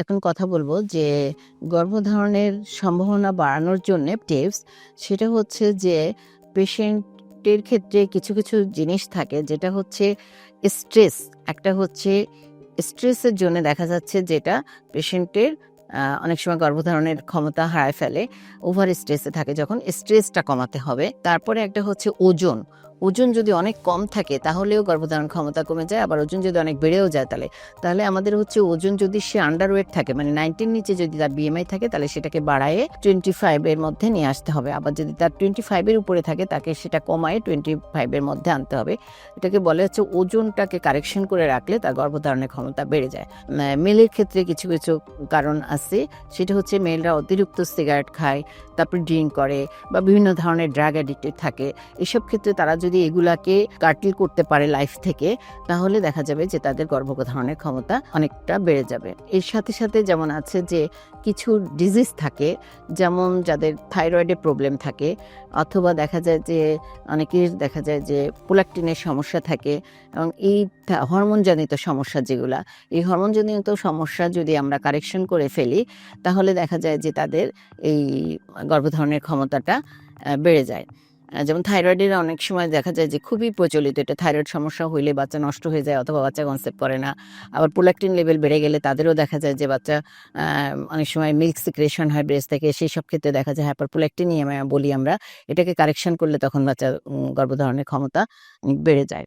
এখন কথা বলব যে গর্ভধারণের সম্ভাবনা বাড়ানোর জন্য টিপস, সেটা হচ্ছে যে পেশেন্টের ক্ষেত্রে কিছু কিছু জিনিস থাকে যেটা হচ্ছে স্ট্রেস। একটা হচ্ছে স্ট্রেসের জন্য দেখা যাচ্ছে যেটা পেশেন্টের অনেক সময় গর্ভধারণের ক্ষমতা হারায় ফেলে, ওভার স্ট্রেসে থাকে যখন স্ট্রেসটা কমাতে হবে। তারপরে একটা হচ্ছে ওজন। ওজন যদি অনেক কম থাকে, তাহলেও গর্ভধারণ ক্ষমতা কমে যায়, আবার ওজন যদি অনেক বেড়েও যায় তাহলে। তাহলে আমাদের হচ্ছে ওজন যদি সে আন্ডারওয়েট থাকে মানে নাইনটির নিচে যদি তার বিএমআই থাকে, তাহলে সেটাকে বাড়ায়ে টোয়েন্টি ফাইভের মধ্যে নিয়ে আসতে হবে। আবার যদি তার টোয়েন্টি ফাইভের উপরে থাকে, তাকে সেটা কমায় টোয়েন্টি ফাইভের মধ্যে আনতে হবে। এটাকে বলে হচ্ছে ওজনটাকে কারেকশন করে রাখলে তার গর্ভধারণের ক্ষমতা বেড়ে যায়। মেলের ক্ষেত্রে কিছু কিছু কারণ আছে। সেটা হচ্ছে মেলরা অতিরিক্ত সিগারেট খায়, তারপর ড্রিঙ্ক করে বা বিভিন্ন ধরনের ড্রাগ অ্যাডিক্টেড থাকে। এসব ক্ষেত্রে তারা যদি এগুলাকে কাটিল করতে পারে লাইফ থেকে, তাহলে দেখা যাবে যে তাদের গর্ভধারণের ক্ষমতা অনেকটা বেড়ে যাবে। এর সাথে সাথে যেমন আছে যে কিছু ডিজিজ থাকে, যেমন যাদের থাইরয়েডের প্রবলেম থাকে, অথবা দেখা যায় যে অনেকের দেখা যায় যে পোলাকটিনের সমস্যা থাকে, এবং এই হরমোনজনিত সমস্যা যেগুলা, এই হরমোনজনিত সমস্যা যদি আমরা কারেকশন করে ফেলি, তাহলে দেখা যায় যে তাদের এই গর্ভধারণের ক্ষমতাটা বেড়ে যায়। যেমন থাইরয়েডের অনেক সময় দেখা যায় যে খুবই প্রচলিত, এটা থাইরয়েড সমস্যা হইলে বাচ্চা নষ্ট হয়ে যায় অথবা বাচ্চা কনসেপ্ট করে না। আবার প্রোল্যাক্টিন লেভেল বেড়ে গেলে তাদেরও দেখা যায় যে বাচ্চা অনেক সময় মিল্ক সিক্রেশন হয় ব্রেস থেকে সেই সব ক্ষেত্রে দেখা যায় হ্যাপার প্রোলাকটিনিয়াম বলি আমরা। এটাকে কারেকশন করলে তখন বাচ্চা গর্ভধারণের ক্ষমতা বেড়ে যায়।